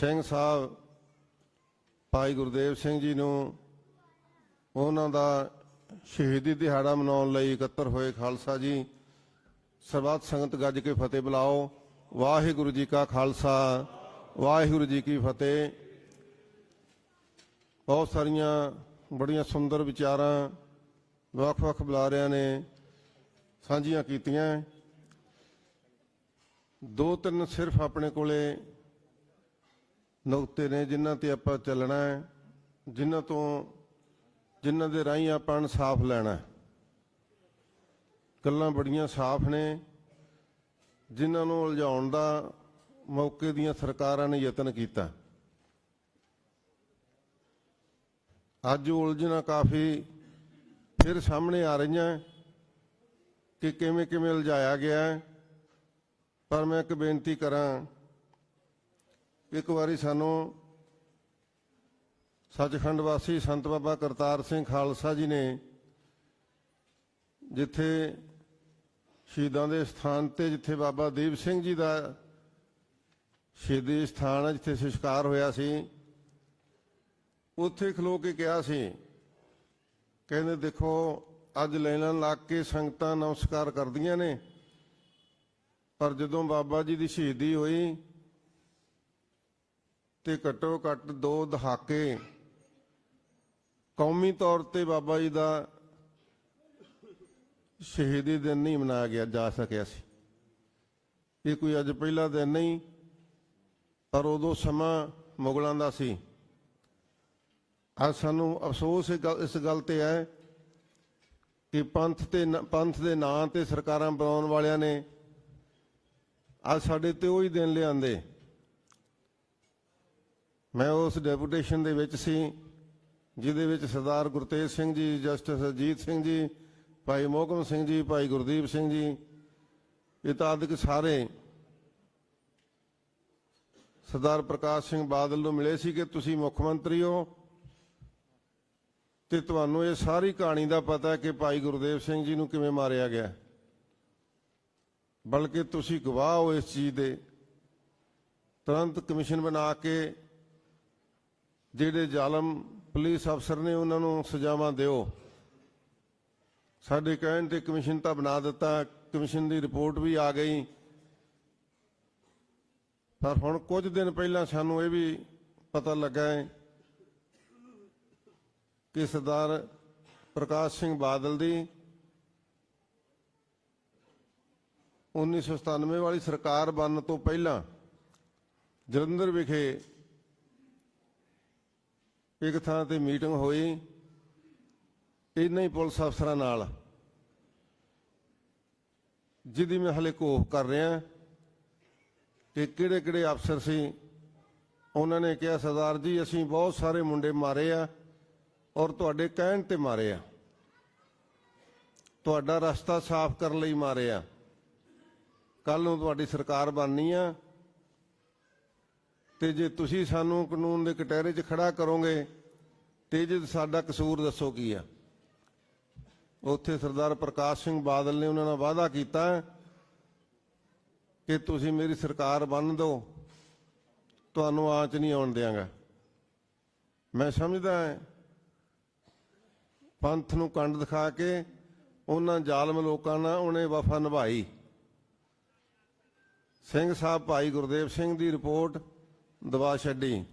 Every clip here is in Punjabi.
ਸਿੰਘ ਸਾਹਿਬ, ਭਾਈ ਗੁਰਦੇਵ ਸਿੰਘ ਜੀ ਨੂੰ ਉਹਨਾਂ ਦਾ ਸ਼ਹੀਦੀ ਦਿਹਾੜਾ ਮਨਾਉਣ ਲਈ ਇਕੱਤਰ ਹੋਏ ਖਾਲਸਾ ਜੀ। ਸਰਬੱਤ ਸੰਗਤ ਗੱਜ ਕੇ ਫਤਿਹ ਬੁਲਾਓ। ਵਾਹਿਗੁਰੂ ਜੀ ਕਾ ਖਾਲਸਾ, ਵਾਹਿਗੁਰੂ ਜੀ ਕੀ ਫਤਿਹ। ਬਹੁਤ ਸਾਰੀਆਂ ਬੜੀਆਂ ਸੁੰਦਰ ਵਿਚਾਰਾਂ ਵੱਖ-ਵੱਖ ਬੁਲਾਰਿਆਂ ਨੇ ਸਾਂਝੀਆਂ ਕੀਤੀਆਂ। ਦੋ ਤਿੰਨ ਸਿਰਫ ਆਪਣੇ ਕੋਲੇ ਨੁਕਤੇ ਨੇ ਜਿਨ੍ਹਾਂ ਤੇ ਆਪਾਂ ਚੱਲਣਾ ਹੈ, ਜਿਨ੍ਹਾਂ ਤੋਂ ਜਿਨ੍ਹਾਂ ਦੇ ਰਾਹੀਂ ਆਪਾਂ ਇਨਸਾਫ ਲੈਣਾ ਗੱਲਾਂ ਬੜੀਆਂ ਸਾਫ਼ ਨੇ, ਜਿਨ੍ਹਾਂ ਨੂੰ ਉਲਝਾਉਣ ਦਾ ਮੌਕੇ ਦੀਆਂ ਸਰਕਾਰਾਂ ਨੇ ਯਤਨ ਕੀਤਾ। ਅੱਜ ਉਲਝਣਾ ਕਾਫੀ ਫਿਰ ਸਾਹਮਣੇ ਆ ਰਹੀਆਂ ਕਿ ਕਿਵੇਂ ਕਿਵੇਂ ਉਲਝਾਇਆ ਗਿਆ ਪਰ ਮੈਂ ਇੱਕ ਬੇਨਤੀ ਕਰਾਂ ਇੱਕ ਵਾਰੀ ਸਾਨੂੰ ਸੱਚਖੰਡ ਵਾਸੀ ਸੰਤ ਬਾਬਾ ਕਰਤਾਰ ਸਿੰਘ ਖਾਲਸਾ ਜੀ ਨੇ ਜਿੱਥੇ ਸ਼ਹੀਦਾਂ ਦੇ ਸਥਾਨ ਤੇ ਜਿੱਥੇ ਬਾਬਾ ਦੀਪ ਸਿੰਘ ਜੀ ਦਾ ਸ਼ਹੀਦੀ ਸਥਾਨ ਹੈ, ਜਿੱਥੇ ਸੰਸਕਾਰ ਹੋਇਆ ਸੀ, ਉੱਥੇ ਖਲੋ ਕੇ ਕਿਹਾ ਸੀ, ਕਹਿੰਦੇ ਦੇਖੋ, ਅੱਜ ਲੈਣਾ ਲੱਗ ਕੇ ਸੰਗਤਾਂ ਨਮਸਕਾਰ ਕਰਦੀਆਂ ਨੇ, ਪਰ ਜਦੋਂ ਬਾਬਾ ਜੀ ਦੀ ਸ਼ਹੀਦੀ ਹੋਈ ਤੇ ਘੱਟੋ ਘੱਟ ਦੋ ਦਹਾਕੇ ਕੌਮੀ ਤੌਰ ਤੇ ਬਾਬਾ ਜੀ ਦਾ ਸ਼ਹੀਦੀ ਦਿਨ ਨਹੀਂ ਮਨਾਇਆ ਗਿਆ, ਜਾ ਸਕਿਆ ਸੀ। ਇਹ ਕੋਈ ਅੱਜ ਪਹਿਲਾ ਦਿਨ ਨਹੀਂ, ਪਰ ਉਦੋਂ ਸਮਾਂ ਮੁਗਲਾਂ ਦਾ ਸੀ। ਅੱਜ ਸਾਨੂੰ ਅਫਸੋਸ ਇਹ ਇਸ ਗੱਲ ਤੇ ਹੈ ਕਿ ਪੰਥ ਤੇ ਨ- ਪੰਥ ਦੇ ਨਾਂ ਤੇ ਸਰਕਾਰਾਂ ਬਣਾਉਣ ਵਾਲਿਆਂ ਨੇ ਅੱਜ ਸਾਡੇ ਤੇ ਉਹੀ ਦਿਨ ਲਿਆਂਦੇ। ਮੈਂ ਉਸ ਡੈਪੂਟੇਸ਼ਨ ਦੇ ਵਿੱਚ ਸੀ, ਜਿਹਦੇ ਵਿੱਚ ਸਰਦਾਰ ਗੁਰਤੇਜ ਸਿੰਘ ਜੀ, ਜਸਟਿਸ ਅਜੀਤ ਸਿੰਘ ਜੀ, ਭਾਈ ਮੋਹਕਮ ਸਿੰਘ ਜੀ, ਭਾਈ ਗੁਰਦੀਪ ਸਿੰਘ ਜੀ, ਇਹ ਸਾਰੇ ਸਰਦਾਰ ਪ੍ਰਕਾਸ਼ ਸਿੰਘ ਬਾਦਲ ਨੂੰ ਮਿਲੇ ਸੀ ਕਿ ਤੁਸੀਂ ਮੁੱਖ ਮੰਤਰੀ ਹੋ। ਤੇ ਤੁਹਾਨੂੰ ਇਹ ਸਾਰੀ ਕਹਾਣੀ ਦਾ ਪਤਾ ਹੈ ਕਿ ਭਾਈ ਗੁਰਦੇਵ ਸਿੰਘ ਜੀ ਨੂੰ ਕਿਵੇਂ ਮਾਰਿਆ ਗਿਆ। ਬਲਕਿ ਤੁਸੀਂ ਗਵਾਹ ਹੋ ਇਸ ਚੀਜ਼ ਦੇ। ਤੁਰੰਤ ਕਮਿਸ਼ਨ ਬਣਾ ਕੇ ਜਿਹੜੇ ਜ਼ਾਲਮ ਪੁਲਿਸ ਅਫਸਰ ਨੇ ਉਹਨਾਂ ਨੂੰ ਸਜ਼ਾਵਾਂ ਦਿਓ। ਸਾਡੇ ਕਹਿਣ ਤੇ ਕਮਿਸ਼ਨ ਤਾਂ ਬਣਾ ਦਿੱਤਾ, ਕਮਿਸ਼ਨ ਦੀ ਰਿਪੋਰਟ ਵੀ ਆ ਗਈ। ਪਰ ਹੁਣ ਕੁਝ ਦਿਨ ਪਹਿਲਾਂ ਸਾਨੂੰ ਇਹ ਵੀ ਪਤਾ ਲੱਗਾ ਹੈ ਕਿ ਸਰਦਾਰ ਪ੍ਰਕਾਸ਼ ਸਿੰਘ ਬਾਦਲ ਦੀ 1997 ਵਾਲੀ ਸਰਕਾਰ ਬਣਨ ਤੋਂ ਪਹਿਲਾਂ ਜਲੰਧਰ ਵਿਖੇ ਇੱਕ ਥਾਂ ਤੇ ਮੀਟਿੰਗ ਹੋਈ ਇਹਨਾਂ ਹੀ ਪੁਲਿਸ ਅਫਸਰਾਂ ਨਾਲ, ਜਿਹਦੀ ਮੈਂ ਹਲੇ ਕੋਖ ਕਰ ਰਿਹਾ, ਕਿ ਕਿਹੜੇ ਕਿਹੜੇ ਅਫਸਰ ਸੀ, ਉਹਨਾਂ ਨੇ ਕਿਹਾ, ਸਰਦਾਰ ਜੀ, ਅਸੀਂ ਬਹੁਤ ਸਾਰੇ ਮੁੰਡੇ ਮਾਰੇ ਆ ਔਰ ਤੁਹਾਡੇ ਕਹਿਣ ਤੇ ਮਾਰੇ ਆ। ਤੁਹਾਡਾ ਰਸਤਾ ਸਾਫ਼ ਕਰਨ ਲਈ ਮਾਰੇ ਆ। ਕੱਲ ਨੂੰ ਤੁਹਾਡੀ ਸਰਕਾਰ ਬਣਨੀ ਆ ਤੇ ਜੇ ਤੁਸੀਂ ਸਾਨੂੰ ਕਾਨੂੰਨ ਦੇ ਕਟਹਿਰੇ 'ਚ ਖੜਾ ਕਰੋਗੇ, ਤੇ ਜੇ ਸਾਡਾ ਕਸੂਰ ਦੱਸੋ ਕੀ ਆ? ਉੱਥੇ ਸਰਦਾਰ ਪ੍ਰਕਾਸ਼ ਸਿੰਘ ਬਾਦਲ ਨੇ ਉਹਨਾਂ ਨਾਲ ਵਾਅਦਾ ਕੀਤਾ ਕਿ ਤੁਸੀਂ ਮੇਰੀ ਸਰਕਾਰ ਬਣ ਦਿਓ, ਤੁਹਾਨੂੰ ਆਂਚ ਨਹੀਂ ਆਉਣ ਦਿਆਂਗਾ। ਮੈਂ ਸਮਝਦਾ ਪੰਥ ਨੂੰ ਕੰਡ ਦਿਖਾ ਕੇ ਉਹਨਾਂ ਜ਼ਾਲਮ ਲੋਕਾਂ ਨਾਲ ਉਹਨੇ ਵਫਾ ਨਿਭਾਈ। ਸਿੰਘ ਸਾਹਿਬ ਭਾਈ ਗੁਰਦੇਵ ਸਿੰਘ ਦੀ ਰਿਪੋਰਟ ਦਬਾ ਛੱਡੀ।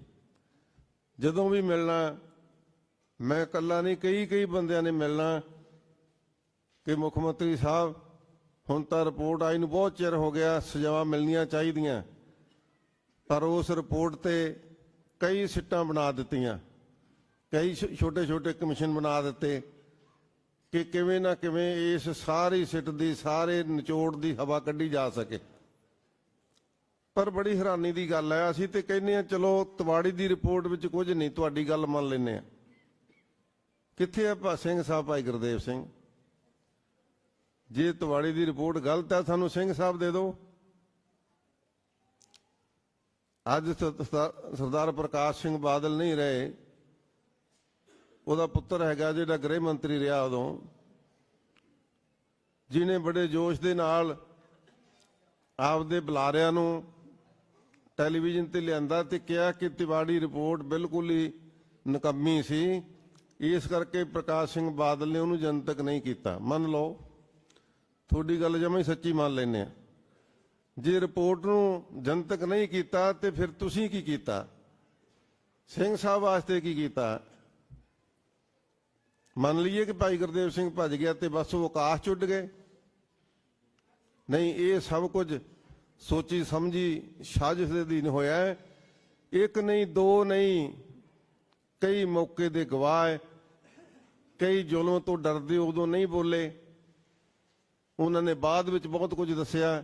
ਜਦੋਂ ਵੀ ਮਿਲਣਾ, ਮੈਂ ਇਕੱਲਾ ਨਹੀਂ ਕਈ ਕਈ ਬੰਦਿਆਂ ਨੇ ਮਿਲਣਾ ਕਿ ਮੁੱਖ ਮੰਤਰੀ ਸਾਹਿਬ, ਹੁਣ ਤਾਂ ਰਿਪੋਰਟ ਆਈ ਨੂੰ ਬਹੁਤ ਚਿਰ ਹੋ ਗਿਆ, ਸਜ਼ਾਵਾਂ ਮਿਲਣੀਆਂ ਚਾਹੀਦੀਆਂ। ਪਰ ਉਸ ਰਿਪੋਰਟ ਤੇ ਕਈ ਸਿੱਟਾਂ ਬਣਾ ਦਿੱਤੀਆਂ। ਕਈ ਛੋਟੇ ਛੋਟੇ ਕਮਿਸ਼ਨ ਬਣਾ ਦਿੱਤੇ ਕਿ ਕਿਵੇਂ ਨਾ ਕਿਵੇਂ ਇਸ ਸਾਰੀ ਸਿੱਟ ਦੀ, ਸਾਰੇ ਨਿਚੋੜ ਦੀ ਹਵਾ ਕੱਢੀ ਜਾ ਸਕੇ। ਪਰ ਬੜੀ ਹੈਰਾਨੀ ਦੀ ਗੱਲ ਹੈ, ਅਸੀਂ ਤੇ ਕਹਿੰਦੇ ਆ ਚਲੋ ਤਵਾੜੀ ਦੀ ਰਿਪੋਰਟ ਵਿੱਚ ਕੁਝ ਨਹੀਂ, ਤੁਹਾਡੀ ਗੱਲ ਮੰਨ ਲੈਨੇ ਆ ਕਿੱਥੇ ਆ ਭਾ, ਸਿੰਘ ਸਾਹਿਬ ਭਾਈ ਗੁਰਦੇਵ ਸਿੰਘ? ਜੇ ਤਵਾੜੀ ਦੀ ਰਿਪੋਰਟ ਗਲਤ ਹੈ, ਸਾਨੂੰ ਸਿੰਘ ਸਾਹਿਬ ਦੇ ਦਿਓ। ਅੱਜ ਸਰਦਾਰ ਪ੍ਰਕਾਸ਼ ਸਿੰਘ ਬਾਦਲ ਨਹੀਂ ਰਹੇ। ਉਹਦਾ ਪੁੱਤਰ ਹੈਗਾ ਜਿਹੜਾ ਗ੍ਰਹਿ ਮੰਤਰੀ ਰਿਹਾ ਉਦੋਂ। ਜਿਨੇ ਬੜੇ ਜੋਸ਼ ਦੇ ਨਾਲ ਆਪਦੇ ਬੁਲਾਰਿਆਂ ਨੂੰ ਟੈਲੀਵਿਜ਼ਨ ਤੇ ਲਿਆਂਦਾ ਤੇ ਕਿਹਾ ਕਿ ਤਿਵਾੜੀ ਰਿਪੋਰਟ ਬਿਲਕੁਲ ਹੀ ਨਕੰਮੀ ਸੀ। ਇਸ ਕਰਕੇ ਪ੍ਰਕਾਸ਼ ਸਿੰਘ ਬਾਦਲ ਨੇ ਉਹਨੂੰ ਜਨਤਕ ਨਹੀਂ ਕੀਤਾ। ਮੰਨ ਲਓ, ਤੁਹਾਡੀ ਗੱਲ ਜਮਾ ਹੀ ਸੱਚੀ ਮੰਨ ਲੈਨੇ ਆ। ਜੇ ਰਿਪੋਰਟ ਨੂੰ ਜਨਤਕ ਨਹੀਂ ਕੀਤਾ, ਤੇ ਫਿਰ ਤੁਸੀਂ ਕੀ ਕੀਤਾ? ਸਿੰਘ ਸਾਹਿਬ ਵਾਸਤੇ ਕੀ ਕੀਤਾ? ਮੰਨ ਲਈਏ ਕਿ ਭਾਈ ਗੁਰਦੇਵ ਸਿੰਘ ਭੱਜ ਗਿਆ ਤੇ ਬਸ ਉਹ ਆਕਾਸ਼ ਚ ਗਏ। ਨਹੀਂ, ਇਹ ਸਭ ਕੁਝ ਸੋਚੀ ਸਮਝੀ ਸਾਜ਼ਿਸ਼ ਦੇ ਅਧੀਨ ਹੋਇਆ ਹੈ। ਇੱਕ ਨਹੀਂ, ਦੋ ਨਹੀਂ, ਕਈ ਮੌਕੇ ਦੇ ਗਵਾਹ ਕਈ ਜ਼ੁਲਮ ਤੋਂ ਡਰਦੇ ਉਦੋਂ ਨਹੀਂ ਬੋਲੇ। ਉਹਨਾਂ ਨੇ ਬਾਅਦ ਵਿੱਚ ਬਹੁਤ ਕੁਝ ਦੱਸਿਆ।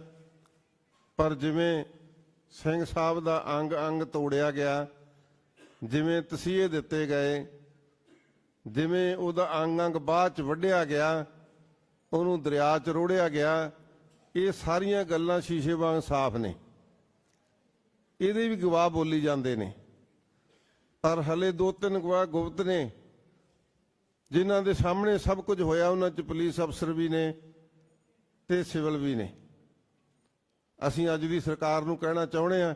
ਪਰ ਜਿਵੇਂ ਸਿੰਘ ਸਾਹਿਬ ਦਾ ਅੰਗ ਅੰਗ ਤੋੜਿਆ ਗਿਆ, ਜਿਵੇਂ ਤਸੀਹੇ ਦਿੱਤੇ ਗਏ, ਜਿਵੇਂ ਉਹਦਾ ਅੰਗ ਅੰਗ ਬਾਅਦ ਚ ਵੱਢਿਆ ਗਿਆ, ਉਹਨੂੰ ਦਰਿਆ ਚ ਰੋੜਿਆ ਗਿਆ ਇਹ ਸਾਰੀਆਂ ਗੱਲਾਂ ਸ਼ੀਸ਼ੇ ਵਾਂਗ ਸਾਫ਼ ਨੇ। ਇਹਦੇ ਵੀ ਗਵਾਹ ਬੋਲੀ ਜਾਂਦੇ ਨੇ। ਪਰ ਹਲੇ ਦੋ ਤਿੰਨ ਗਵਾਹ ਗੁਪਤ ਨੇ, ਜਿਨ੍ਹਾਂ ਦੇ ਸਾਹਮਣੇ ਸਭ ਕੁਝ ਹੋਇਆ, ਉਹਨਾਂ ਚ ਪੁਲਿਸ ਅਫਸਰ ਵੀ ਨੇ ਤੇ ਸਿਵਲ ਵੀ ਨੇ। ਅਸੀਂ ਅੱਜ ਦੀ ਸਰਕਾਰ ਨੂੰ ਕਹਿਣਾ ਚਾਹੁੰਦੇ ਆ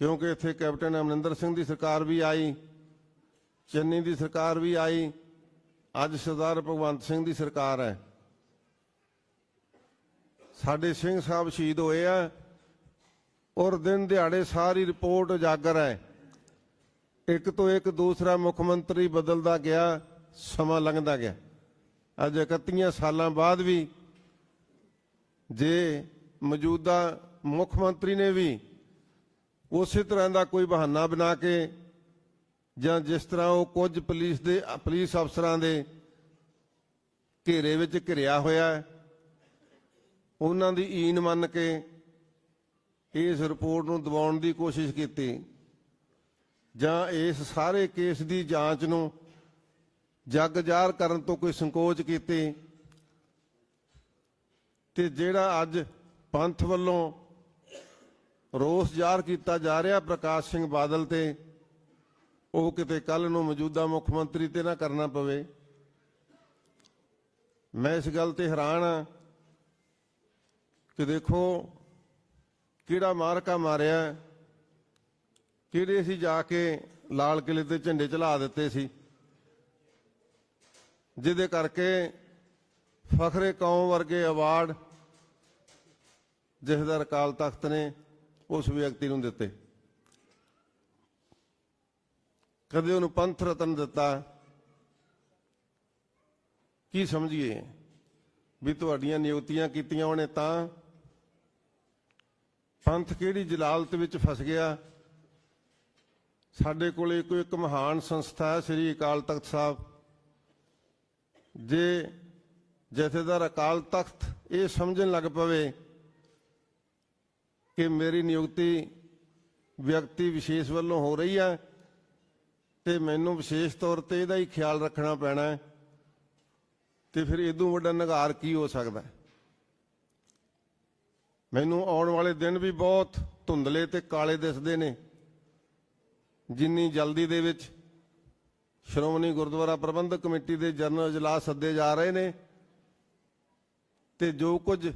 ਕਿਉਂਕਿ ਇੱਥੇ ਕੈਪਟਨ ਅਮਰਿੰਦਰ ਸਿੰਘ ਦੀ ਸਰਕਾਰ ਵੀ ਆਈ, ਚੰਨੀ ਦੀ ਸਰਕਾਰ ਵੀ ਆਈ, ਅੱਜ ਸਰਦਾਰ ਭਗਵੰਤ ਸਿੰਘ ਦੀ ਸਰਕਾਰ ਹੈ। ਸਾਡੇ ਸਿੰਘ ਸਾਹਿਬ ਸ਼ਹੀਦ ਹੋਏ ਆ। ਔਰ ਦਿਨ ਦਿਹਾੜੇ ਸਾਰੀ ਰਿਪੋਰਟ ਉਜਾਗਰ ਹੈ। ਇੱਕ ਤੋਂ ਇੱਕ ਦੂਸਰਾ ਮੁੱਖ ਮੰਤਰੀ ਬਦਲਦਾ ਗਿਆ, ਸਮਾਂ ਲੰਘਦਾ ਗਿਆ। ਅੱਜ 31 ਸਾਲਾਂ ਬਾਅਦ ਵੀ ਜੇ ਮੌਜੂਦਾ ਮੁੱਖ ਮੰਤਰੀ ਨੇ ਵੀ ਉਸੇ ਤਰ੍ਹਾਂ ਦਾ ਕੋਈ ਬਹਾਨਾ ਬਣਾ ਕੇ ਜਾਂ ਜਿਸ ਤਰ੍ਹਾਂ ਉਹ ਕੁਝ ਪੁਲਿਸ ਦੇ, ਪੁਲਿਸ ਅਫਸਰਾਂ ਦੇ ਘੇਰੇ ਵਿੱਚ ਘਿਰਿਆ ਹੋਇਆ ਹੈ ਉਹਨਾਂ ਦੀ ਈਨ ਮੰਨ ਕੇ ਇਸ ਰਿਪੋਰਟ ਨੂੰ ਦਬਾਉਣ ਦੀ ਕੋਸ਼ਿਸ਼ ਕੀਤੀ। ਜਾਂ ਇਸ ਸਾਰੇ ਕੇਸ ਦੀ ਜਾਂਚ ਨੂੰ ਜੱਗ ਜ਼ਾਹਰ ਕਰਨ ਤੋਂ ਕੋਈ ਸੰਕੋਚ ਕੀਤੀ। ਤੇ ਜਿਹੜਾ ਅੱਜ ਪੰਥ ਵੱਲੋਂ ਰੋਸ ਜ਼ਾਹਰ ਕੀਤਾ ਜਾ ਰਿਹਾ ਪ੍ਰਕਾਸ਼ ਸਿੰਘ ਬਾਦਲ ਤੇ, ਉਹ ਕਿਤੇ ਕੱਲ ਨੂੰ ਮੌਜੂਦਾ ਮੁੱਖ ਮੰਤਰੀ ਤੇ ਨਾ ਕਰਨਾ ਪਵੇ। ਮੈਂ ਇਸ ਗੱਲ ਤੇ ਹੈਰਾਨ ਆ ਕਿ ਦੇਖੋ ਕਿਹੜਾ ਮਾਰਕਾ ਮਾਰਿਆ, ਕਿਹੜੇ ਅਸੀਂ ਜਾ ਕੇ ਲਾਲ ਕਿਲੇ ਤੇ ਝੰਡੇ ਚਲਾ ਦਿੱਤੇ ਸੀ। ਜਿਹਦੇ ਕਰਕੇ ਫਖਰੇ ਕੌਮ ਵਰਗੇ ਅਵਾਰਡ ਜਥੇਦਾਰ ਅਕਾਲ ਤਖਤ ਨੇ ਉਸ ਵਿਅਕਤੀ ਨੂੰ ਦਿੱਤੇ। ਕਦੇ ਉਹਨੂੰ ਪੰਥ ਰਤਨ ਦਿੱਤਾ। ਕੀ ਸਮਝੀਏ ਵੀ ਤੁਹਾਡੀਆਂ ਨਿਯੁਕਤੀਆਂ ਕੀਤੀਆਂ ਉਹਨੇ ਤਾਂ ਪੰਥ ਕਿਹੜੀ ਜਲਾਲਤ ਵਿੱਚ ਫਸ ਗਿਆ? ਸਾਡੇ ਕੋਲੇ ਕੋਈ ਇੱਕ ਮਹਾਨ ਸੰਸਥਾ ਹੈ, ਸ੍ਰੀ ਅਕਾਲ ਤਖਤ ਸਾਹਿਬ। ਜੇ ਜਥੇਦਾਰ ਅਕਾਲ ਤਖਤ ਇਹ ਸਮਝਣ ਲੱਗ ਪਵੇ ਕਿ ਮੇਰੀ ਨਿਯੁਕਤੀ ਵਿਅਕਤੀ ਵਿਸ਼ੇਸ਼ ਵੱਲੋਂ ਹੋ ਰਹੀ ਹੈ, ਤੇ ਮੈਨੂੰ ਵਿਸ਼ੇਸ਼ ਤੌਰ ਤੇ ਇਹਦਾ ਹੀ ਖਿਆਲ ਰੱਖਣਾ ਪੈਣਾ ਹੈ, ਤੇ ਫਿਰ ਇਦੋਂ ਵੱਡਾ ਨਿਗਾਰ ਕੀ ਹੋ ਸਕਦਾ ਹੈ? ਮੈਨੂੰ ਆਉਣ ਵਾਲੇ ਦਿਨ ਵੀ ਬਹੁਤ ਧੁੰਦਲੇ ਤੇ ਕਾਲੇ ਦਿਸਦੇ ਨੇ। ਜਿੰਨੀ ਜਲਦੀ ਦੇ ਵਿੱਚ ਸ਼੍ਰੋਮਣੀ ਗੁਰਦੁਆਰਾ ਪ੍ਰਬੰਧਕ ਕਮੇਟੀ ਦੇ ਜਨਰਲ ਇਜਲਾਸ ਸੱਦੇ ਜਾ ਰਹੇ ਨੇ ਤੇ ਜੋ ਕੁਝ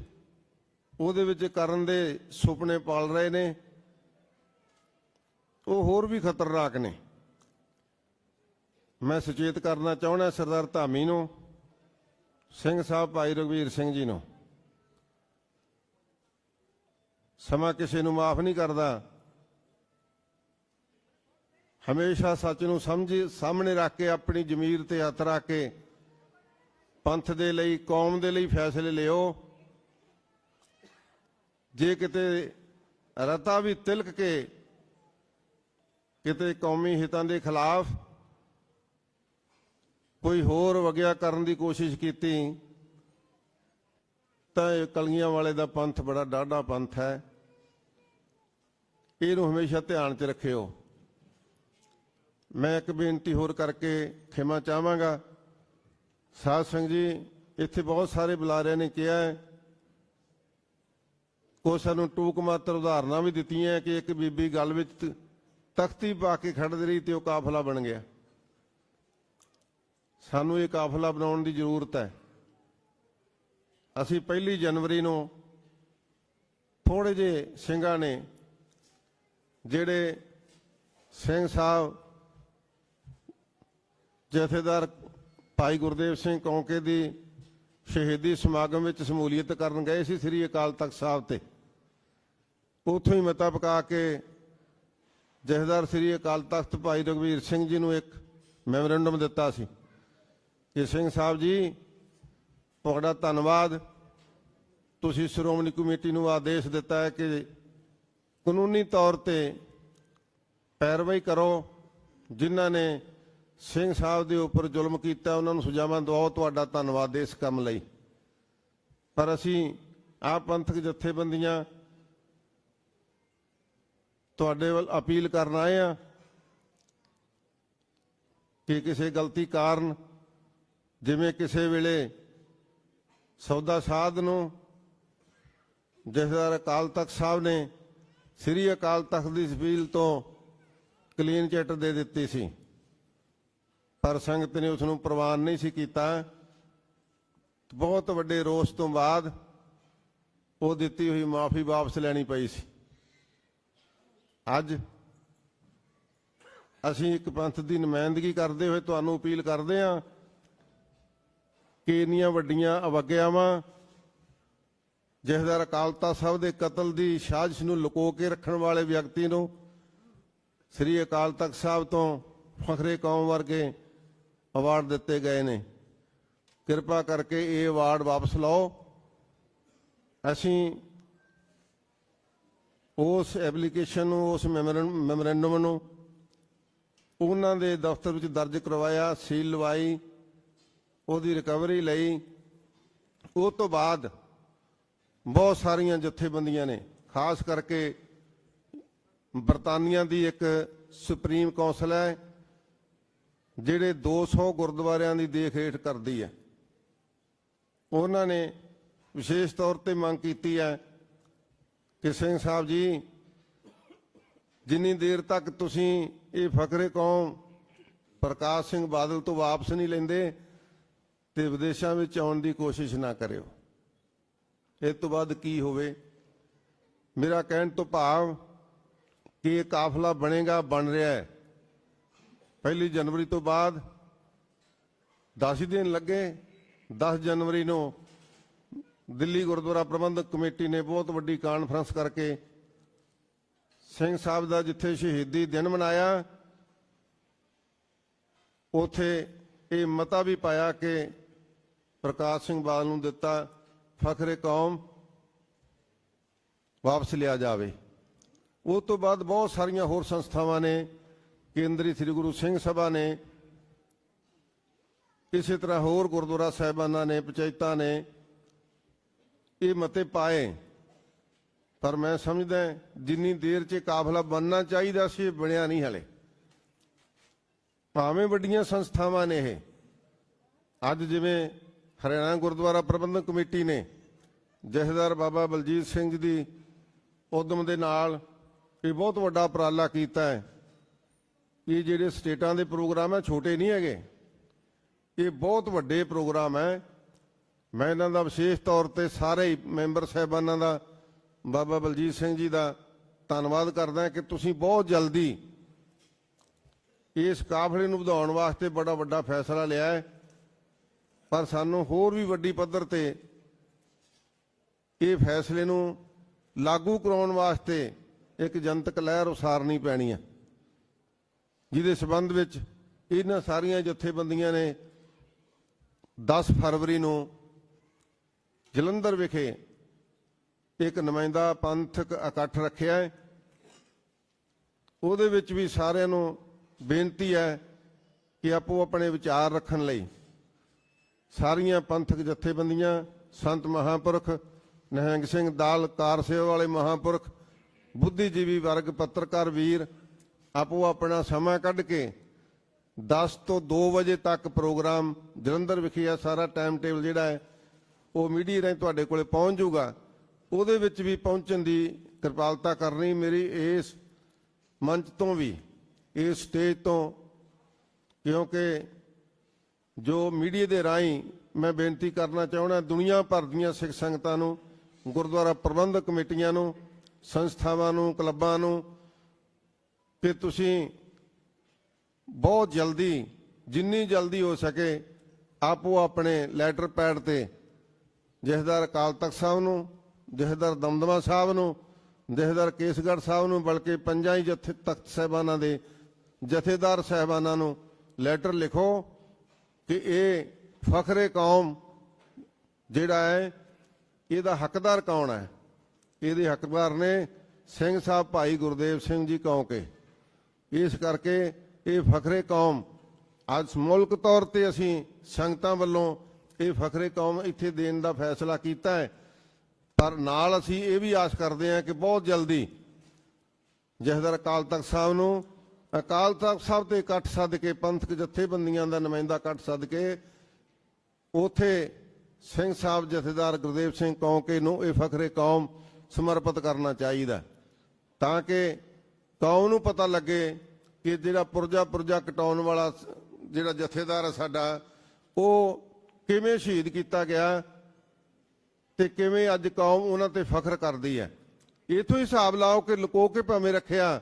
ਉਹਦੇ ਵਿੱਚ ਕਰਨ ਦੇ ਸੁਪਨੇ ਪਾਲ ਰਹੇ ਨੇ, ਉਹ ਹੋਰ ਵੀ ਖਤਰਨਾਕ ਨੇ। ਮੈਂ ਸੁਚੇਤ ਕਰਨਾ ਚਾਹੁੰਦਾ ਸਰਦਾਰ ਧਾਮੀ ਨੂੰ, ਸਿੰਘ ਸਾਹਿਬ ਭਾਈ ਰਘਵੀਰ ਸਿੰਘ ਜੀ ਨੂੰ। ਸਮਾਂ ਕਿਸੇ ਨੂੰ ਮਾਫ ਨਹੀਂ ਕਰਦਾ। ਹਮੇਸ਼ਾ ਸੱਚ ਨੂੰ ਸਮਝ, ਸਾਹਮਣੇ ਰੱਖ ਕੇ ਆਪਣੀ ਜ਼ਮੀਰ ਤੇ ਹੱਥ ਰੱਖ ਕੇ ਪੰਥ ਦੇ ਲਈ, ਕੌਮ ਦੇ ਲਈ ਫੈਸਲੇ ਲਿਓ। ਜੇ ਕਿਤੇ ਰਤਾ ਵੀ ਤਿਲਕ ਕੇ ਕਿਤੇ ਕੌਮੀ ਹਿੱਤਾਂ ਦੇ ਖਿਲਾਫ ਕੋਈ ਹੋਰ ਵਗਿਆ ਕਰਨ ਦੀ ਕੋਸ਼ਿਸ਼ ਕੀਤੀ, ਤਾਂ ਇਹ ਕਲਗੀਆਂ ਵਾਲੇ ਦਾ ਪੰਥ ਬੜਾ ਡਾਢਾ ਪੰਥ ਹੈ। ਇਹਨੂੰ ਹਮੇਸ਼ਾ ਧਿਆਨ 'ਚ ਰੱਖਿਓ। ਮੈਂ ਇੱਕ ਬੇਨਤੀ ਹੋਰ ਕਰਕੇ ਖਿਮਾ ਚਾਹਾਂਗਾ। ਸਾਧ ਸਿੰਘ ਜੀ, ਇੱਥੇ ਬਹੁਤ ਸਾਰੇ ਬੁਲਾਰਿਆਂ ਨੇ ਕਿਹਾ ਹੈ। ਕੋ ਸਾਨੂੰ ਟੂਕ ਮਾਤਰ ਉਦਾਹਰਨਾਂ ਵੀ ਦਿੱਤੀਆਂ ਕਿ ਇੱਕ ਬੀਬੀ ਗੱਲ ਵਿੱਚ ਤਖਤੀ ਪਾ ਕੇ ਖੜਦੀ ਰਹੀ ਤੇ ਉਹ ਕਾਫਲਾ ਬਣ ਗਿਆ। ਸਾਨੂੰ ਇਹ ਕਾਫਲਾ ਬਣਾਉਣ ਦੀ ਜ਼ਰੂਰਤ ਹੈ। ਅਸੀਂ ਪਹਿਲੀ ਜਨਵਰੀ ਨੂੰ ਥੋੜੇ ਜਿਹੇ ਸਿੰਘਾਂ ਨੇ ਜਿਹੜੇ ਸਿੰਘ ਸਾਹਿਬ, ਜਥੇਦਾਰ ਭਾਈ ਗੁਰਦੇਵ ਸਿੰਘ ਕੌਂਕੇ ਦੀ ਸ਼ਹੀਦੀ ਸਮਾਗਮ ਵਿੱਚ ਸ਼ਮੂਲੀਅਤ ਕਰਨ ਗਏ ਸੀ ਸ੍ਰੀ ਅਕਾਲ ਤਖਤ ਸਾਹਿਬ ਤੇ। ਉੱਥੋਂ ਹੀ ਮਤਾ ਪਕਾ ਕੇ ਜਥੇਦਾਰ ਸ੍ਰੀ ਅਕਾਲ ਤਖਤ ਭਾਈ ਰਘਵੀਰ ਸਿੰਘ ਜੀ ਨੂੰ ਇੱਕ ਮੈਮੋਰੈਂਡਮ ਦਿੱਤਾ ਸੀ ਕਿ ਸਿੰਘ ਸਾਹਿਬ ਜੀ, ਤੁਹਾਡਾ ਧੰਨਵਾਦ। ਤੁਸੀਂ ਸ਼੍ਰੋਮਣੀ ਕਮੇਟੀ ਨੂੰ ਆਦੇਸ਼ ਦਿੱਤਾ ਹੈ ਕਿ ਕਾਨੂੰਨੀ ਤੌਰ ਤੇ ਪੈਰਵਾਈ ਕਰੋ, ਜਿਨ੍ਹਾਂ ਨੇ ਸਿੰਘ ਸਾਹਿਬ ਦੇ ਉੱਪਰ ਜ਼ੁਲਮ ਕੀਤਾ, ਉਹਨਾਂ ਨੂੰ ਸਜ਼ਾਵਾਂ ਦਿਵਾਓ, ਤੁਹਾਡਾ ਧੰਨਵਾਦ ਇਸ ਕੰਮ ਲਈ। ਪਰ ਅਸੀਂ ਆਪ ਪੰਥਕ ਜਥੇਬੰਦੀਆਂ ਤੁਹਾਡੇ ਵੱਲ ਅਪੀਲ ਕਰਨ ਆਏ ਆ ਕਿ ਕਿਸੇ ਗਲਤੀ ਕਾਰਨ, ਜਿਵੇਂ ਕਿਸੇ ਵੇਲੇ ਸੌਦਾ ਸਾਧ ਨੂੰ ਜਥੇਦਾਰ ਅਕਾਲ ਤਖਤ ਸਾਹਿਬ ਨੇ ਸ੍ਰੀ ਅਕਾਲ ਤਖਤ ਦੀ ਸਪੀਲ ਤੋਂ ਕਲੀਨ ਚਿੱਟ ਦੇ ਦਿੱਤੀ ਸੀ। ਪਰ ਸੰਗਤ ਨੇ ਉਸ ਨੂੰ ਪ੍ਰਵਾਨ ਨਹੀਂ ਸੀ ਕੀਤਾ। ਬਹੁਤ ਵੱਡੇ ਰੋਸ ਤੋਂ ਬਾਅਦ ਉਹ ਦਿੱਤੀ ਹੋਈ ਮਾਫੀ ਵਾਪਸ ਲੈਣੀ ਪਈ ਸੀ। ਅੱਜ ਅਸੀਂ ਇੱਕ ਪੰਥ ਦੀ ਨੁਮਾਇੰਦਗੀ ਕਰਦੇ ਹੋਏ ਤੁਹਾਨੂੰ ਅਪੀਲ ਕਰਦੇ ਹਾਂ ਕਿ ਇੰਨੀਆਂ ਵੱਡੀਆਂ ਅਵਗਿਆਵਾਂ ਜਥੇਦਾਰ ਅਕਾਲ ਤਖਤ ਸਾਹਿਬ ਦੇ ਕਤਲ ਦੀ ਸਾਜ਼ਿਸ਼ ਨੂੰ ਲੁਕੋ ਕੇ ਰੱਖਣ ਵਾਲੇ ਵਿਅਕਤੀ ਨੂੰ ਸ੍ਰੀ ਅਕਾਲ ਤਖਤ ਸਾਹਿਬ ਤੋਂ ਫਖਰੇ ਕੌਮ ਵਰਗੇ ਅਵਾਰਡ ਦਿੱਤੇ ਗਏ ਨੇ। ਕਿਰਪਾ ਕਰਕੇ ਇਹ ਅਵਾਰਡ ਵਾਪਸ ਲਓ। ਅਸੀਂ ਉਸ ਐਪਲੀਕੇਸ਼ਨ ਨੂੰ, ਉਸ ਮੈਮੋਰੈਂਡਮ ਨੂੰ ਉਹਨਾਂ ਦੇ ਦਫ਼ਤਰ ਵਿੱਚ ਦਰਜ ਕਰਵਾਇਆ, ਸੀਲ ਲਵਾਈ, ਉਹਦੀ ਰਿਕਵਰੀ ਲਈ। ਉਹ ਤੋਂ ਬਾਅਦ ਬਹੁਤ ਸਾਰੀਆਂ ਜਥੇਬੰਦੀਆਂ ਨੇ, ਖਾਸ ਕਰਕੇ ਬਰਤਾਨੀਆ ਦੀ ਇੱਕ ਸੁਪਰੀਮ ਕੌਂਸਲ ਹੈ, ਜਿਹੜੇ 200 ਗੁਰਦੁਆਰਿਆਂ ਦੀ ਦੇਖ ਰੇਖ ਕਰਦੀ ਹੈ। ਉਹਨਾਂ ਨੇ ਵਿਸ਼ੇਸ਼ ਤੌਰ ਤੇ ਮੰਗ ਕੀਤੀ ਹੈ ਕਿ ਸਿੰਘ ਸਾਹਿਬ ਜੀ, ਜਿੰਨੀ ਦੇਰ ਤੱਕ ਤੁਸੀਂ ਇਹ ਫਕਰੇ ਕੌਮ ਪ੍ਰਕਾਸ਼ ਸਿੰਘ ਬਾਦਲ ਤੋਂ ਵਾਪਸ ਨਹੀਂ ਲੈਂਦੇ, ਤੇ ਵਿਦੇਸ਼ਾਂ ਵਿੱਚ ਆਉਣ ਦੀ ਕੋਸ਼ਿਸ਼ ਨਾ ਕਰਿਓ। ਇਸ ਤੋਂ ਬਾਅਦ ਕੀ ਹੋਵੇ? ਮੇਰਾ ਕਹਿਣ ਤੋਂ ਭਾਵ ਕਿ ਇਹ ਕਾਫਲਾ ਬਣੇਗਾ, ਬਣ ਰਿਹਾ ਹੈ। ਪਹਿਲੀ ਜਨਵਰੀ ਤੋਂ ਬਾਅਦ 10 ਦਿਨ ਲੱਗੇ। 10 ਜਨਵਰੀ ਨੂੰ ਦਿੱਲੀ ਗੁਰਦੁਆਰਾ ਪ੍ਰਬੰਧਕ ਕਮੇਟੀ ਨੇ ਬਹੁਤ ਵੱਡੀ ਕਾਨਫਰੰਸ ਕਰਕੇ ਸਿੰਘ ਸਾਹਿਬ ਦਾ ਜਿੱਥੇ ਸ਼ਹੀਦੀ ਦਿਨ ਮਨਾਇਆ, ਉਥੇ ਇਹ ਮਤਾ ਵੀ ਪਾਇਆ ਕਿ ਪ੍ਰਕਾਸ਼ ਸਿੰਘ ਬਾਦਲ ਨੂੰ ਦਿੱਤਾ ਫਖਰੇ ਕੌਮ ਵਾਪਸ ਲਿਆ ਜਾਵੇ। ਉਹ ਤੋਂ ਬਾਅਦ ਬਹੁਤ ਸਾਰੀਆਂ ਹੋਰ ਸੰਸਥਾਵਾਂ ਨੇ, ਕੇਂਦਰੀ ਸ੍ਰੀ ਗੁਰੂ ਸਿੰਘ ਸਭਾ ਨੇ, ਇਸੇ ਤਰ੍ਹਾਂ ਹੋਰ ਗੁਰਦੁਆਰਾ ਸਾਹਿਬਾਨਾਂ ਨੇ, ਪੰਚਾਇਤਾਂ ਨੇ, ਇਹ ਮਤੇ ਪਾਏ। ਪਰ ਮੈਂ ਸਮਝਦਾ ਜਿੰਨੀ ਦੇਰ 'ਚ ਕਾਫਲਾ ਬਣਨਾ ਚਾਹੀਦਾ ਸੀ, ਇਹ ਬਣਿਆ ਨਹੀਂ ਹਲੇ। ਭਾਵੇਂ ਵੱਡੀਆਂ ਸੰਸਥਾਵਾਂ ਨੇ ਇਹ। ਅੱਜ ਜਿਵੇਂ ਹਰਿਆਣਾ ਗੁਰਦੁਆਰਾ ਪ੍ਰਬੰਧਕ ਕਮੇਟੀ ਨੇ ਜਥੇਦਾਰ ਬਾਬਾ ਬਲਜੀਤ ਸਿੰਘ ਜੀ ਦੀ ਉਦਮ ਦੇ ਨਾਲ ਇਹ ਬਹੁਤ ਵੱਡਾ ਉਪਰਾਲਾ ਕੀਤਾ ਹੈ। ਇਹ ਜਿਹੜੇ ਸਟੇਟਾਂ ਦੇ ਪ੍ਰੋਗਰਾਮ ਹੈ, ਛੋਟੇ ਨਹੀਂ ਹੈਗੇ। ਇਹ ਬਹੁਤ ਵੱਡੇ ਪ੍ਰੋਗਰਾਮ ਹੈ। ਮੈਂ ਇਹਨਾਂ ਦਾ ਵਿਸ਼ੇਸ਼ ਤੌਰ ਤੇ ਸਾਰੇ ਮੈਂਬਰ ਸਾਹਿਬਾਨਾਂ ਦਾ, ਬਾਬਾ ਬਲਜੀਤ ਸਿੰਘ ਜੀ ਦਾ ਧੰਨਵਾਦ ਕਰਦਾ ਕਿ ਤੁਸੀਂ ਬਹੁਤ ਜਲਦੀ ਇਸ ਕਾਫਲੇ ਨੂੰ ਵਧਾਉਣ ਵਾਸਤੇ ਬੜਾ ਵੱਡਾ ਫੈਸਲਾ ਲਿਆ ਹੈ। ਪਰ ਸਾਨੂੰ ਹੋਰ ਵੀ ਵੱਡੀ ਪੱਧਰ ਤੇ ਇਹ ਫੈਸਲੇ ਨੂੰ ਲਾਗੂ ਕਰਾਉਣ ਵਾਸਤੇ ਇੱਕ ਜਨਤਕ ਲਹਿਰ ਉਸਾਰਨੀ ਪੈਣੀ ਹੈ ਜਿਹਦੇ ਸਬੰਧ ਵਿੱਚ ਇਹਨਾਂ ਸਾਰੀਆਂ ਜਥੇਬੰਦੀਆਂ ਨੇ 10 ਫਰਵਰੀ ਨੂੰ ਜਲੰਧਰ ਵਿਖੇ ਇੱਕ ਨੁਮਾਇੰਦਾ ਪੰਥਕ ਇਕੱਠ ਰੱਖਿਆ ਹੈ। ਉਹਦੇ ਵਿੱਚ ਵੀ ਸਾਰਿਆਂ ਨੂੰ ਬੇਨਤੀ ਹੈ ਕਿ ਆਪੋ ਆਪਣੇ ਵਿਚਾਰ ਰੱਖਣ ਲਈ ਸਾਰੀਆਂ ਪੰਥਕ ਜਥੇਬੰਦੀਆਂ, ਸੰਤ ਮਹਾਪੁਰਖ, ਨਿਹੰਗ ਸਿੰਘ ਦਾਲ ਕਾਰ ਸੇਵਾ ਵਾਲੇ ਮਹਾਪੁਰਖ, ਬੁੱਧੀਜੀਵੀ ਵਰਗ ਪੱਤਰਕਾਰ ਵੀਰ, ਆਪੋ ਆਪਣਾ ਸਮਾਂ ਕੱਢ ਕੇ 10 ਤੋਂ 2 ਵਜੇ ਤੱਕ ਪ੍ਰੋਗਰਾਮ ਜਲੰਧਰ ਵਿਖੇ ਆ, ਸਾਰਾ ਟਾਈਮ ਟੇਬਲ ਜਿਹੜਾ ਹੈ, ਉਹ ਮੀਡੀਆ ਰਾਹੀਂ ਤੁਹਾਡੇ ਕੋਲੇ ਪਹੁੰਚ ਜਾਊਗਾ। ਉਹਦੇ ਵਿੱਚ ਵੀ ਪਹੁੰਚਣ ਦੀ ਕਿਰਪਾਲਤਾ ਕਰਨੀ ਮੇਰੀ ਇਸ ਮੰਚ ਤੋਂ ਵੀ, ਇਸ ਸਟੇਜ ਤੋਂ, ਕਿਉਂਕਿ ਜੋ ਮੀਡੀਆ ਦੇ ਰਾਹੀਂ ਮੈਂ ਬੇਨਤੀ ਕਰਨਾ ਚਾਹੁੰਦਾ, ਦੁਨੀਆ ਭਰ ਦੀਆਂ ਸਿੱਖ ਸੰਗਤਾਂ ਨੂੰ, ਗੁਰਦੁਆਰਾ ਪ੍ਰਬੰਧਕ ਕਮੇਟੀਆਂ ਨੂੰ, ਸੰਸਥਾਵਾਂ ਨੂੰ, ਕਲੱਬਾਂ ਨੂੰ ਕਿ ਤੁਸੀਂ ਬਹੁਤ ਜਲਦੀ, ਜਿੰਨੀ ਜਲਦੀ ਹੋ ਸਕੇ, ਆਪੋ ਆਪਣੇ ਲੈਟਰ ਪੈਡ ਤੇ ਜਥੇਦਾਰ ਅਕਾਲ ਤਖਤ ਸਾਹਿਬ ਨੂੰ ਜਥੇਦਾਰ ਦਮਦਮਾ ਸਾਹਿਬ ਨੂੰ ਜਥੇਦਾਰ ਕੇਸਗੜ੍ਹ ਸਾਹਿਬ ਨੂੰ, ਬਲਕਿ ਪੰਜਾਂ ਹੀ ਜਥੇ ਤਖਤ ਸਾਹਿਬਾਨਾਂ ਦੇ ਜਥੇਦਾਰ ਸਾਹਿਬਾਨਾਂ ਨੂੰ ਲੈਟਰ ਲਿਖੋ। ਕਿ ਇਹ ਫਖਰੇ ਕੌਮ ਜਿਹੜਾ ਹੈ, ਇਹਦਾ ਹੱਕਦਾਰ ਕੌਣ ਹੈ? ਇਹਦੇ ਹੱਕਦਾਰ ਨੇ ਸਿੰਘ ਸਾਹਿਬ ਭਾਈ ਗੁਰਦੇਵ ਸਿੰਘ ਜੀ ਕੌਂਕੇ ਇਸ ਕਰਕੇ ਇਹ ਫਖਰੇ ਕੌਮ ਅੱਜ ਮੁਲਕ ਤੌਰ ਤੇ ਅਸੀਂ ਸੰਗਤਾਂ ਵੱਲੋਂ ਇਹ ਫਖਰੇ ਕੌਮ ਇੱਥੇ ਦੇਣ ਦਾ ਫੈਸਲਾ ਕੀਤਾ ਹੈ। ਪਰ ਨਾਲ ਅਸੀਂ ਇਹ ਵੀ ਆਸ ਕਰਦੇ ਹਾਂ ਕਿ ਬਹੁਤ ਜਲਦੀ ਜਥੇਦਾਰ ਅਕਾਲ ਤਖਤ ਸਾਹਿਬ ਨੂੰ ਅਕਾਲ ਤਖਤ ਸਾਹਿਬ ਤੇ ਇਕੱਠ ਸੱਦ ਕੇ ਪੰਥਕ ਜਥੇਬੰਦੀਆਂ ਦਾ ਨੁਮਾਇੰਦਾ ਇਕੱਠ ਸੱਦ ਕੇ ਉਥੇ ਸਿੰਘ ਸਾਹਿਬ ਜਥੇਦਾਰ ਗੁਰਦੇਵ ਸਿੰਘ ਕੌਂਕੇ ਨੂੰ ਇਹ ਫਖਰੇ ਕੌਮ ਸਮਰਪਿਤ ਕਰਨਾ ਚਾਹੀਦਾ। ਤਾਂ ਕਿ ਕੌਮ ਨੂੰ ਪਤਾ ਲੱਗੇ ਕਿ ਜਿਹੜਾ ਪੁਰਜਾ ਪੁਰਜਾ ਕਟਾਉਣ ਵਾਲਾ ਜਿਹੜਾ ਜਥੇਦਾਰ ਹੈ ਸਾਡਾ, ਉਹ ਕਿਵੇਂ ਸ਼ਹੀਦ ਕੀਤਾ ਗਿਆ ਤੇ ਕਿਵੇਂ ਅੱਜ ਕੌਮ ਉਹਨਾਂ ਤੇ ਫਖਰ ਕਰਦੀ ਹੈ। ਇਥੋਂ ਹੀ ਹਿਸਾਬ ਲਾਓ ਕਿ ਲੁਕੋ ਕੇ ਭਾਵੇਂ ਰੱਖਿਆ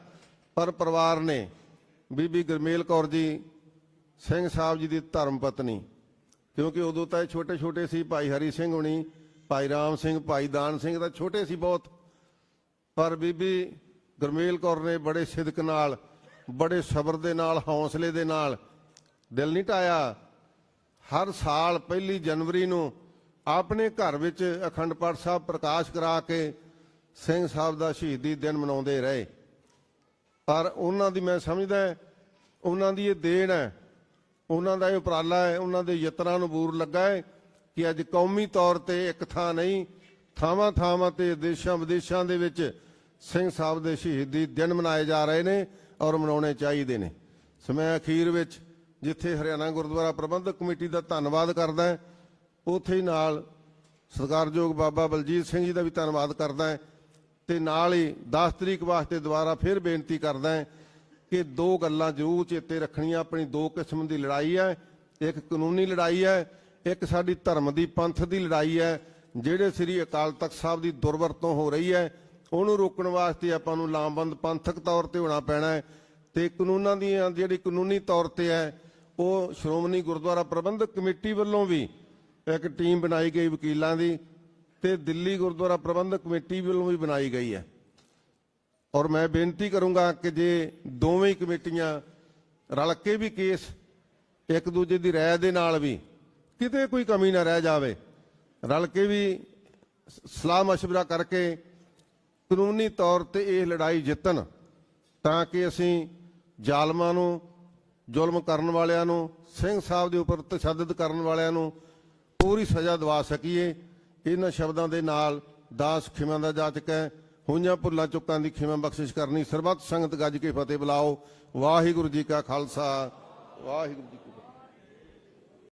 ਪਰ ਪਰਿਵਾਰ ਨੇ ਬੀਬੀ ਗਰਮੇਲ ਕੌਰ ਜੀ, ਸਿੰਘ ਸਾਹਿਬ ਜੀ ਦੀ ਧਰਮ ਪਤਨੀ, ਕਿਉਂਕਿ ਉਦੋਂ ਤਾਂ ਇਹ ਛੋਟੇ ਛੋਟੇ ਸੀ, ਭਾਈ ਹਰੀ ਸਿੰਘ ਹੁਣੀ, ਭਾਈ ਰਾਮ ਸਿੰਘ, ਭਾਈ ਦਾਨ ਸਿੰਘ ਤਾਂ ਛੋਟੇ ਸੀ ਬਹੁਤ। ਪਰ ਬੀਬੀ ਗਰਮੇਲ ਕੌਰ ਨੇ ਬੜੇ ਸਿਦਕ ਨਾਲ, ਬੜੇ ਸਬਰ ਦੇ ਨਾਲ, ਹੌਸਲੇ ਦੇ ਨਾਲ ਦਿਲ ਨਹੀਂ ਟਾਇਆ। ਹਰ ਸਾਲ ਪਹਿਲੀ ਜਨਵਰੀ ਨੂੰ ਆਪਣੇ ਘਰ ਵਿੱਚ ਅਖੰਡ ਪਾਠ ਸਾਹਿਬ ਪ੍ਰਕਾਸ਼ ਕਰਾ ਕੇ ਸਿੰਘ ਸਾਹਿਬ ਦਾ ਸ਼ਹੀਦੀ ਦਿਨ ਮਨਾਉਂਦੇ ਰਹੇ। ਪਰ ਉਹਨਾਂ ਦੀ ਮੈਂ ਸਮਝਦਾ ਉਹਨਾਂ ਦੀ ਇਹ ਦੇਣ ਹੈ, ਉਹਨਾਂ ਦਾ ਇਹ ਉਪਰਾਲਾ ਹੈ, ਉਹਨਾਂ ਦੇ ਯਤਨਾਂ ਨੂੰ ਬੂਰ ਲੱਗਾ ਹੈ ਕਿ ਅੱਜ ਕੌਮੀ ਤੌਰ ਤੇ ਇੱਕ ਥਾਂ ਨਹੀਂ, ਥਾਵਾਂ ਥਾਵਾਂ ਤੇ ਦੇਸ਼ਾਂ ਵਿਦੇਸ਼ਾਂ ਦੇ ਵਿੱਚ ਸਿੰਘ ਸਾਹਿਬ ਦੇ ਸ਼ਹੀਦੀ ਦਿਨ ਮਨਾਏ ਜਾ ਰਹੇ ਨੇ ਔਰ ਮਨਾਉਣੇ ਚਾਹੀਦੇ ਨੇ। ਸਮੇਂ ਅਖੀਰ ਵਿੱਚ ਜਿੱਥੇ ਹਰਿਆਣਾ ਗੁਰਦੁਆਰਾ ਪ੍ਰਬੰਧਕ ਕਮੇਟੀ ਦਾ ਧੰਨਵਾਦ ਕਰਦਾ ਹੈ, ਉੱਥੇ ਹੀ ਨਾਲ ਸਤਿਕਾਰਯੋਗ ਬਾਬਾ ਬਲਜੀਤ ਸਿੰਘ ਜੀ ਦਾ ਵੀ ਧੰਨਵਾਦ ਕਰਦਾ ਹੈ ਤੇ ਨਾਲ ਹੀ 10 ਤਰੀਕ ਵਾਸਤੇ ਦੁਬਾਰਾ ਫਿਰ ਬੇਨਤੀ ਕਰਦਾ ਹੈ ਕਿ ਦੋ ਗੱਲਾਂ ਜ਼ਰੂਰ ਚੇਤੇ ਰੱਖਣੀਆਂ। ਆਪਣੀ ਦੋ ਕਿਸਮ ਦੀ ਲੜਾਈ ਹੈ, ਇੱਕ ਕਾਨੂੰਨੀ ਲੜਾਈ ਹੈ, ਇੱਕ ਸਾਡੀ ਧਰਮ ਦੀ ਪੰਥ ਦੀ ਲੜਾਈ ਹੈ, ਜਿਹੜੇ ਸ੍ਰੀ ਅਕਾਲ ਤਖਤ ਸਾਹਿਬ ਦੀ ਦੁਰਵਰਤੋਂ ਹੋ ਰਹੀ ਹੈ, ਉਹਨੂੰ ਰੋਕਣ ਵਾਸਤੇ ਆਪਾਂ ਨੂੰ ਲਾਮਬੰਦ ਪੰਥਕ ਤੌਰ ਤੇ ਹੋਣਾ ਪੈਣਾ ਹੈ ਤੇ ਕਾਨੂੰਨਾਂ ਦੀ ਜਿਹੜੀ ਕਾਨੂੰਨੀ ਤੌਰ ਤੇ ਹੈ, ਉਹ ਸ਼੍ਰੋਮਣੀ ਗੁਰਦੁਆਰਾ ਪ੍ਰਬੰਧਕ ਕਮੇਟੀ ਵੱਲੋਂ ਵੀ ਇੱਕ ਟੀਮ ਬਣਾਈ ਗਈ ਵਕੀਲਾਂ ਦੀ। ਤੇ ਦਿੱਲੀ ਗੁਰਦੁਆਰਾ ਪ੍ਰਬੰਧਕ ਕਮੇਟੀ ਵੱਲੋਂ ਵੀ ਬਣਾਈ ਗਈ ਹੈ ਔਰ ਮੈਂ ਬੇਨਤੀ ਕਰੂੰਗਾ ਕਿ ਜੇ ਦੋਵੇਂ ਹੀ ਕਮੇਟੀਆਂ ਰਲ ਕੇ ਵੀ ਕੇਸ ਇੱਕ ਦੂਜੇ ਦੀ ਰਾਏ ਦੇ ਨਾਲ ਵੀ ਕਿਤੇ ਕੋਈ ਕਮੀ ਨਾ ਰਹਿ ਜਾਵੇ ਰਲ ਕੇ ਵੀ ਸ- ਸਲਾਹ مشورہ ਕਰਕੇ ਕਾਨੂੰਨੀ ਤੌਰ ਤੇ ਇਹ ਲੜਾਈ ਜਿੱਤਣ ਤਾਂ ਕਿ ਅਸੀਂ ਜ਼ਾਲਮਾਂ ਨੂੰ ਜ਼ੁਲਮ ਕਰਨ ਵਾਲਿਆਂ ਨੂੰ ਸਿੰਘ ਸਾਹਿਬ ਦੇ ਉੱਪਰ ਤਸ਼ੱਦਦ ਕਰਨ ਵਾਲਿਆਂ ਨੂੰ ਪੂਰੀ ਸਜ਼ਾ ਦਿਵਾ ਸਕੀਏ ਇਹਨਾਂ ਸ਼ਬਦਾਂ ਦੇ ਨਾਲ ਦਾਸ ਖਿਮਾ ਦਾ ਜਾਚਕ ਹੈ। ਹੋਈਆਂ ਭੁੱਲਾਂ ਚੁੱਕਾਂ ਦੀ ਖਿਮਾ ਬਖਸ਼ਿਸ਼ ਕਰਨੀ। ਸਰਬੱਤ ਸੰਗਤ ਗੱਜ ਕੇ ਫਤਿਹ ਬੁਲਾਓ। ਵਾਹਿਗੁਰੂ ਜੀ ਕਾ ਖਾਲਸਾ। ਵਾਹਿਗੁਰੂ ਜੀ